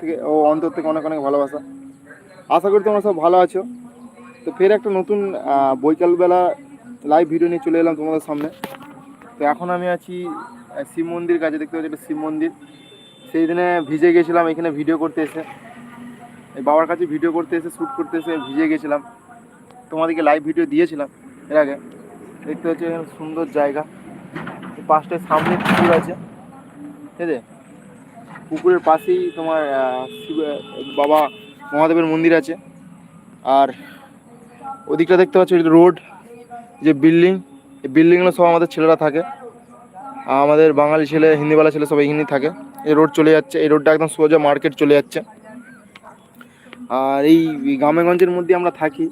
থেকে ও অন্তর থেকে অনেক অনেক ভালোবাসা। আশা করি তোমরা সব ভালো আছো। তো ফের একটা নতুন বৈকালবেলা লাইভ ভিডিও নিয়ে চলে এলাম তোমাদের সামনে। তো এখন আমি আছি শিব মন্দির কাছে, দেখতে পাচ্ছি এটা শিব মন্দির। সেই দিনে ভিজে গেছিলাম, এখানে ভিডিও করতে এসে। এই বাবার কাছে ভিডিও করতে এসে শ্যুট করতে এসে ভিজে গেছিলাম। তোমাদেরকে লাইভ ভিডিও দিয়েছিলাম এর আগে। দেখতে পাচ্ছি এখানে সুন্দর জায়গা। পাঁচটায় সামনে পুকুর আছে। ঠিক আছে? পুকুরের পাশেই তোমার বাবা মহাদেবের মন্দির আছে। আর ওদিকটা দেখতে পাচ্ছ রোড যে বিল্ডিং এই বিল্ডিংগুলো সব আমাদের ছেলেরা থাকে। আমাদের বাঙালি ছেলে, হিন্দিওয়ালা ছেলে সব এখানেই থাকে। এই রোড চলে যাচ্ছে, এই রোডটা একদম সোজা মার্কেট চলে যাচ্ছে। আর এই গ্রামেগঞ্জের মধ্যে আমরা থাকি।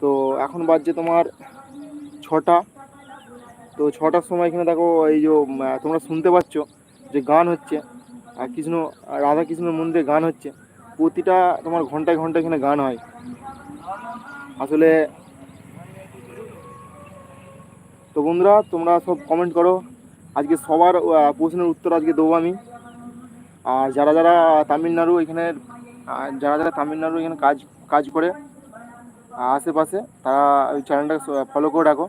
তো এখন বাজছে তোমার ছটা। তো ছটার সময় এখানে দেখো, এই যে তোমরা শুনতে পাচ্ছ যে গান হচ্ছে কৃষ্ণ রাধা কৃষ্ণের মন্দিরে গান হচ্ছে, প্রতিটা তোমার ঘন্টায় ঘন্টায় এখানে গান হয়। আসলে তো বন্ধুরা, তোমরা সব কমেন্ট করো। আজকে সবার প্রশ্নের উত্তর আজকে দেবো আমি। আর যারা যারা তামিলনাড়ু এখানে যারা যারা তামিলনাড়ু এখানে কাজ কাজ করে আশেপাশে, তারা ওই চ্যানেলটাকে ফলো করে রাখো।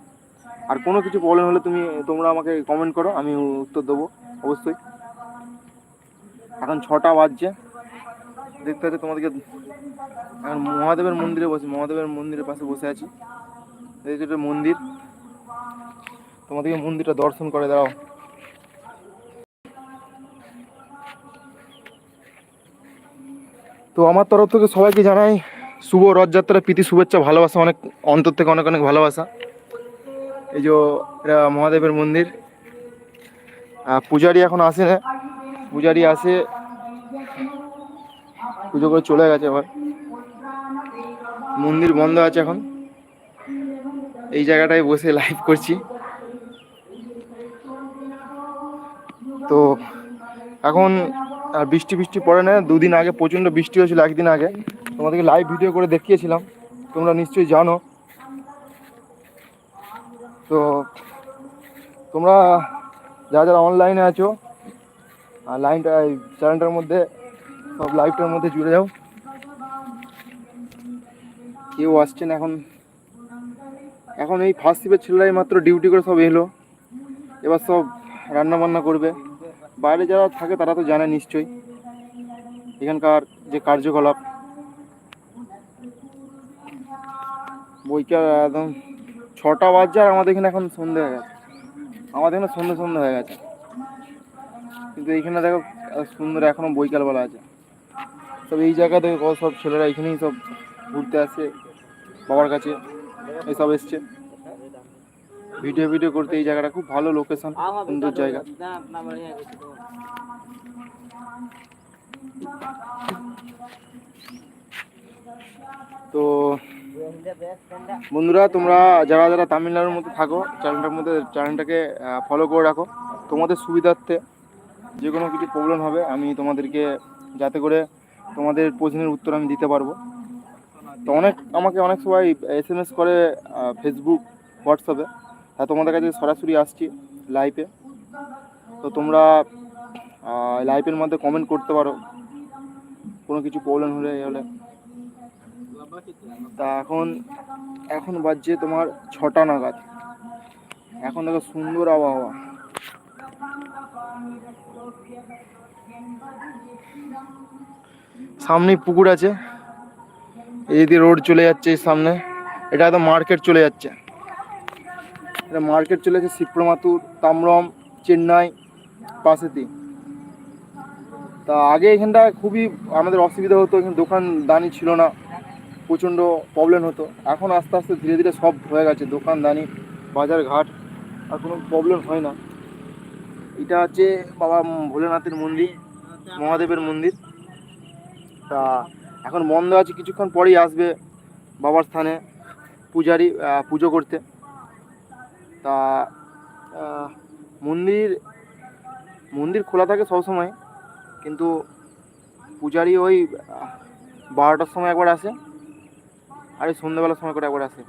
আর কোনো কিছু প্রবলেম হলে তুমি, তোমরা আমাকে কমেন্ট করো, আমি উত্তর দেবো, অবশ্যই। এখন ছটা বাজছে। দেখতে পাচ্ছি তোমাদেরকে এখন মহাদেবের মন্দিরে বসে, মহাদেবের মন্দিরের পাশে বসে আছি। এই মন্দির। তোমাদেরকে মন্দিরটা দর্শন করে দাঁড়াও। তো আমার তরফ থেকে সবাইকে জানাই শুভ রথযাত্রা, প্রীতি, শুভেচ্ছা, ভালোবাসা, অনেক অন্তর থেকে অনেক অনেক ভালোবাসা। এই যে এটা মহাদেবের মন্দির। পূজারি এখন আসে না পূজারি আসে, পুজো করে চলে গেছে আবার মন্দির বন্ধ আছে এখন। এই জায়গাটায় বসে লাইভ করছি। তো এখন আর বৃষ্টি বৃষ্টি পড়ে না, দুদিন আগে প্রচণ্ড বৃষ্টি হয়েছিল একদিন আগে। তোমাদেরকে লাইভ ভিডিও করে দেখিয়েছিলাম, তোমরা নিশ্চয়ই জানো। তো তোমরা যারা যারা অনলাইনে আছো আর লাইনটা চ্যানেলটার মধ্যে, সব লাইভটার মধ্যে জুড়ে যাও। কেউ আসছে না এখন। এখন এই ফার্স্ট শিপের ছেলেরাই মাত্র ডিউটি করে সব এলো। এবার সব রান্না বান্না করবে। বাইরে যারা থাকে তারা তো জানে নিশ্চয়ই। এখানকার যে কার্যকলাপ। বইটা একদম ছটা বাজছে আর আমাদের এখানে এখন সন্ধে হয়ে গেছে। আমাদের এখানে সন্ধে সন্ধে হয়ে গেছে। কিন্তু এইখানে দেখো সুন্দর এখনও বৈকালবেলা আছে। সব এই জায়গাতে কত সব ছেলেরা এখানেই সব ঘুরতে আসছে বাবার কাছে এসব এসছে। ভিডিও ভিডিও করতে এই জায়গাটা খুব ভালো লোকেশন সুন্দর জায়গা। তো বন্ধুরা, তোমরা যারা যারা তামিলনাড়ুর মধ্যে থাকো চ্যানেলটার মধ্যে চ্যানেলটাকে ফলো করে রাখো। তোমাদের সুবিধার্থে যে কোনো কিছু প্রবলেম হবে, আমি তোমাদেরকে যাতে করে তোমাদের প্রশ্নের উত্তর আমি দিতে পারব। তো অনেক, আমাকে অনেক সবাই এস এম এস করে ফেসবুক হোয়াটসঅ্যাপে তা তোমাদের কাছে সরাসরি আসছি লাইভে তো তোমরা লাইভের মধ্যে কমেন্ট করতে পারো। কোনো কিছু প্রবলেম হলে, এ হলে। তা এখন এখন বাজছে তোমার ছটা নাগাদ। এখন দেখো সুন্দর আবহাওয়া। সামনেই পুকুর আছে। এই দিয়ে রোড চলে যাচ্ছে এই সামনে। এটা একদম মার্কেট চলে যাচ্ছে। এটা মার্কেট চলে যাচ্ছে শিপ্রমাতুর তামরম, চেন্নাই পাশেতেই তা আগে এখানটা খুবই আমাদের অসুবিধা হতো, এখানে দোকান দানি ছিল না, প্রচণ্ড প্রবলেম হতো। এখন আস্তে আস্তে ধীরে ধীরে সব হয়ে গেছে দোকানদানি বাজার ঘাট, আর কোনো প্রবলেম হয় না। এটা হচ্ছে বাবা ভোলেনাথের মন্দির, মহাদেবের মন্দির। তা এখন বন্ধ আছে, কিছুক্ষণ পরেই আসবে বাবার স্থানে পূজারি পুজো করতে। তা মন্দির মন্দির খোলা থাকে সবসময়, কিন্তু পূজারি ওই বারোটার সময় একবার আসে, আর এই সন্ধ্যাবেলার সময় করে একবার আসে।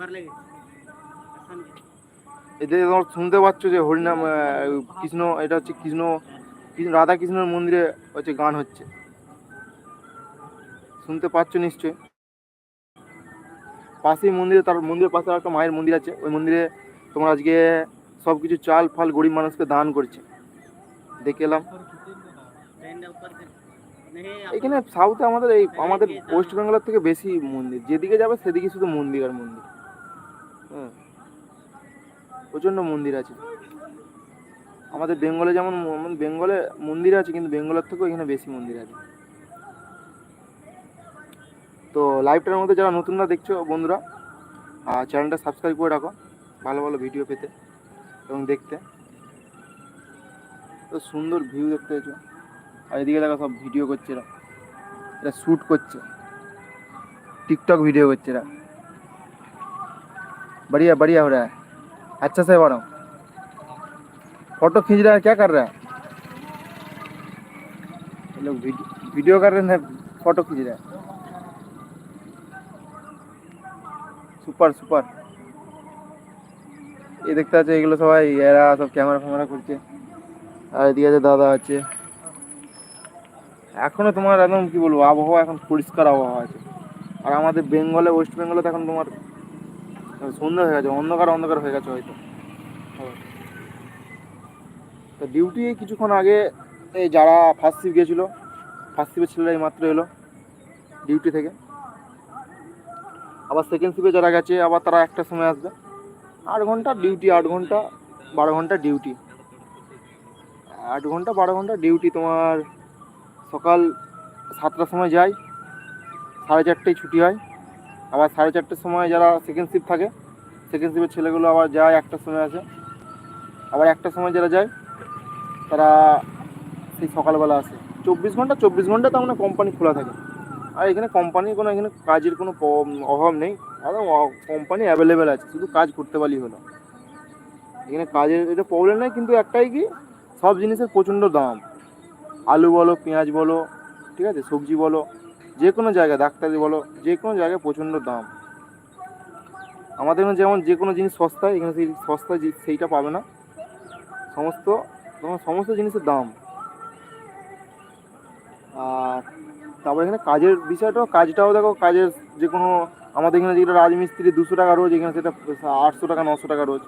এতে তোমার শুনতে পাচ্ছ যে হরিনাম কৃষ্ণ, এটা হচ্ছে কৃষ্ণ রাধা কৃষ্ণের মন্দিরে হচ্ছে গান হচ্ছে। শুনতে পাচ্ছ নিশ্চয়ই? পাশেই মন্দিরে তার, মন্দিরের পাশে একটা মায়ের মন্দির আছে। ওই মন্দিরে তোমার আজকে সব কিছু চাল ফাল গরিব মানুষকে দান করছে। দেখে এলাম। এখানে সাউথে আমাদের এই, আমাদের ওয়েস্ট বেঙ্গলের থেকে বেশি মন্দির। যেদিকে যাবে সেদিকে শুধু মন্দির আর মন্দির। হ্যাঁ প্রচণ্ড মন্দির আছে আমাদের বেঙ্গলে যেমন ম- বেঙ্গলে মন্দির আছে কিন্তু বেঙ্গলের থেকেও এখানে বেশি মন্দির আছে তো লাইভটার মধ্যে যারা নতুনরা দেখছো বন্ধুরা আর চ্যানেলটা সাবস্ক্রাইব করে রাখো ভালো ভালো ভিডিও পেতে এবং দেখতে তো সুন্দর ভিউ দেখতে পেয়েছো আর এদিকে দেখো সব ভিডিও করছে এরা এরা শ্যুট করছে टिकटॉक वीडियो করছে এরা बढ़िया बढ़िया हो रहा है अच्छा से बनो फोटो खींच रहा है क्या कर रहा है ये लोग वीडियो वीडियो कर रहे हैं फोटो खींच रहा है সুপার সুপার এই দেখতে আছে এগুলো সবাই এরা সব ক্যামেরা ফ্যামেরা করছে আর এদিকে আছে দাদা আছে এখনো তোমার একদম কি বলবো আবহাওয়া এখন পরিষ্কার আবহাওয়া আছে আর আমাদের বেঙ্গলে ওয়েস্ট বেঙ্গলে তো এখন তোমার সন্ধ্যা হয়ে গেছে, অন্ধকার অন্ধকার হয়ে গেছে হয়তো। তো ডিউটি কিছুক্ষণ আগে এই যারা ফার্স্ট শিফট গেছিল ফার্স্ট শিফের ছেলেরা মাত্র এলো ডিউটি থেকে। আবার সেকেন্ড শিফে যারা গেছে, আবার তারা একটা সময় আসবে। আট ঘণ্টা ডিউটি আট ঘণ্টা, বারো ঘণ্টা ডিউটি আট ঘণ্টা, বারো ঘণ্টা ডিউটি তোমার সকাল সাতটার সময় যাই সাড়ে চারটেয় ছুটি হয়। আবার সাড়ে চারটের সময় যারা সেকেন্ড শিফট থাকে সেকেন্ড শিফের ছেলেগুলো আবার যায় একটার সময় আসে। আবার একটার সময় যারা যায়, তারা সেই সকালবেলা আসে। চব্বিশ ঘণ্টা চব্বিশ ঘণ্টা তার মানে কোম্পানি খোলা থাকে। আর এখানে কোম্পানির কোনো, এখানে কাজের কোনো অভাব নেই। আর কোম্পানি অ্যাভেলেবেল আছে, শুধু কাজ করতে পারলেই হলো। এখানে কাজের এটা প্রবলেম নেই, কিন্তু একটাই কি, সব জিনিসের প্রচণ্ড দাম। আলু বলো, পেঁয়াজ বলো, ঠিক আছে, সবজি বলো যে কোনো জায়গায়, ডাক্তারি বলো, যে কোনো জায়গায় প্রচণ্ড দাম। আমাদের এখানে যেমন যে কোনো জিনিস সস্তায়, এখানে সেই সস্তা যে- সেইটা পাবে না। সমস্ত, তোমার সমস্ত জিনিসের দাম। আর তারপর এখানে কাজের বিষয়টাও, কাজটাও দেখো, কাজের যে কোনো, আমাদের এখানে যেটা রাজমিস্ত্রি দুশো টাকা রোজ, এখানে সেটা আটশো টাকা, নশো টাকা রোজ।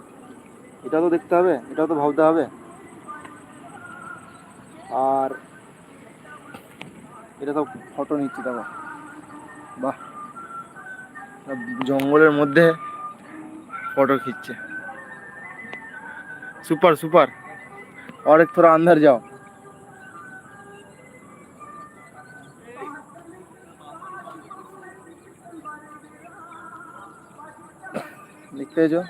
এটাও তো দেখতে হবে, এটাও তো ভাবতে হবে। আর এটা তো ফটো নিচ্ছি দেখো বাহ জঙ্গলের মধ্যে ফটো খিচ্ছে সুপার সুপার और एक थोड़ा अंदर जाओ দেখতে পেয়েছো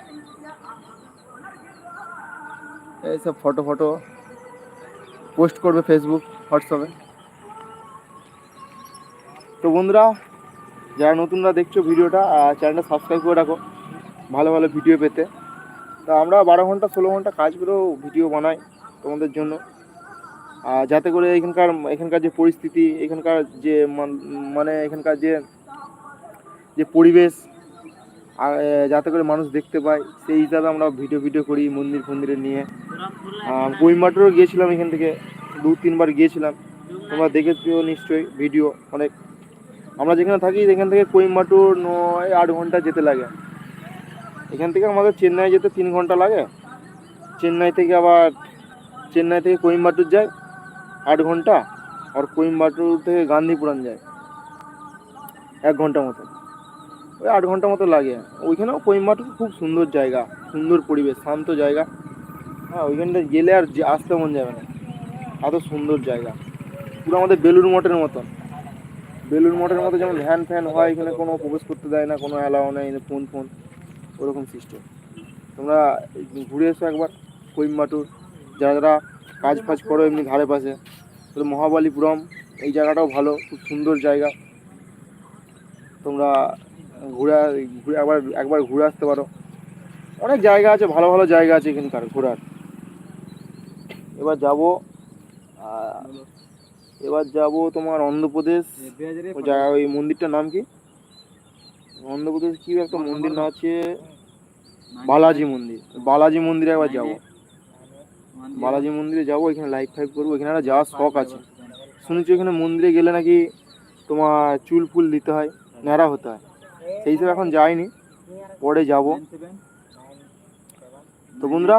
এইসব ফটো ফটো পোস্ট করবে ফেসবুক হোয়াটসঅ্যাপে তো বন্ধুরা যারা নতুনরা দেখছ ভিডিওটা চ্যানেলটা সাবস্ক্রাইব করে রাখো ভালো ভালো ভিডিও পেতে। তো আমরা বারো ঘণ্টা ষোলো ঘণ্টা কাজ করেও ভিডিও বানাই তোমাদের জন্য। আর যাতে করে এখানকার এখানকার যে পরিস্থিতি এখানকার যে মান- এখানকার যে যে পরিবেশ যাতে করে মানুষ দেখতে পায় সেই হিসাবে আমরা ভিডিও ভিডিও করি মন্দির ফন্দিরে নিয়ে। আহ, কোয়েম্বাটোরও গিয়েছিলাম এখান থেকে দু তিনবার গিয়েছিলাম। তোমরা দেখেছ নিশ্চয়ই ভিডিও অনেক। আমরা যেখানে থাকি এখান থেকে কোয়েম্বাটোর নয় আট ঘণ্টা যেতে লাগে। এখান থেকে আমাদের চেন্নাই যেতে তিন ঘণ্টা লাগে। চেন্নাই থেকে আবার, চেন্নাই থেকে কোয়েম্বাটোর যায় আট ঘণ্টা, আর কোয়েম্বাটোর থেকে গান্ধীপুরাম যায় এক ঘণ্টা মতো। ওই আট ঘণ্টা মতো লাগে। ওইখানেও কোয়েম্বাটোর খুব সুন্দর জায়গা, সুন্দর পরিবেশ, শান্ত জায়গা। হ্যাঁ ওইখানটা গেলে আর আসতে মন যাবে না। এত সুন্দর জায়গা। পুরো আমাদের বেলুর মঠের মতন। বেলুর মঠের মতো যেমন ভ্যান ফ্যান হয়, এখানে কোনো প্রবেশ করতে দেয় না, কোনো অ্যালাও নেই ফোন ফোন, ওরকম সিস্টেম তোমরা ঘুরে এসো একবার কোয়েম্বাটুর যারা যারা কাজ ফাজ করো এমনি ধারে পাশে তো মহাবালিপুরম এই জায়গাটাও ভালো, খুব সুন্দর জায়গা। তোমরা ঘুরে ঘুরে একবার একবার ঘুরে আসতে পারো। অনেক জায়গা আছে, ভালো ভালো জায়গা আছে এখানকার ঘোরার। এবার যাব এবার যাব তোমার অন্ধ্রপ্রদেশ। ওই জায়গা ওই মন্দিরটার নাম কি? অন্ধ্রপ্রদেশ কি একটা মন্দির না আছে? বালাজি মন্দির। বালাজি মন্দিরে একবার যাব। বালাজি মন্দিরে যাব এখানে লাইভ ফাইভ করব। এখানে একটা যাওয়ার শখ আছে। শুনেছি এখানে মন্দিরে গেলে নাকি তোমার চুল ফুল দিতে হয় ন্যাড়া হতে হয়। সেই হিসেবে এখন যাইনি। পরে যাব। তো বন্ধুরা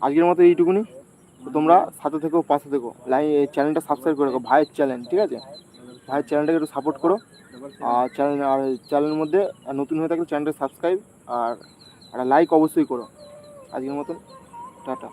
আজকের মতো এইটুকুনি। তো তোমরা সাথে থেকো, পাশে থেকো। লাইন চ্যানেলটা সাবস্ক্রাইব করে রাখো, ভাইয়ের চ্যানেল ঠিক আছে? ভাইয়ের চ্যানেলটাকে একটু সাপোর্ট করো। আর চ্যানেল আর চ্যানেলের মধ্যে নতুন হয়ে থাকলে চ্যানেলটা সাবস্ক্রাইব আর একটা লাইক অবশ্যই করো। আজকের মতন, টাটা।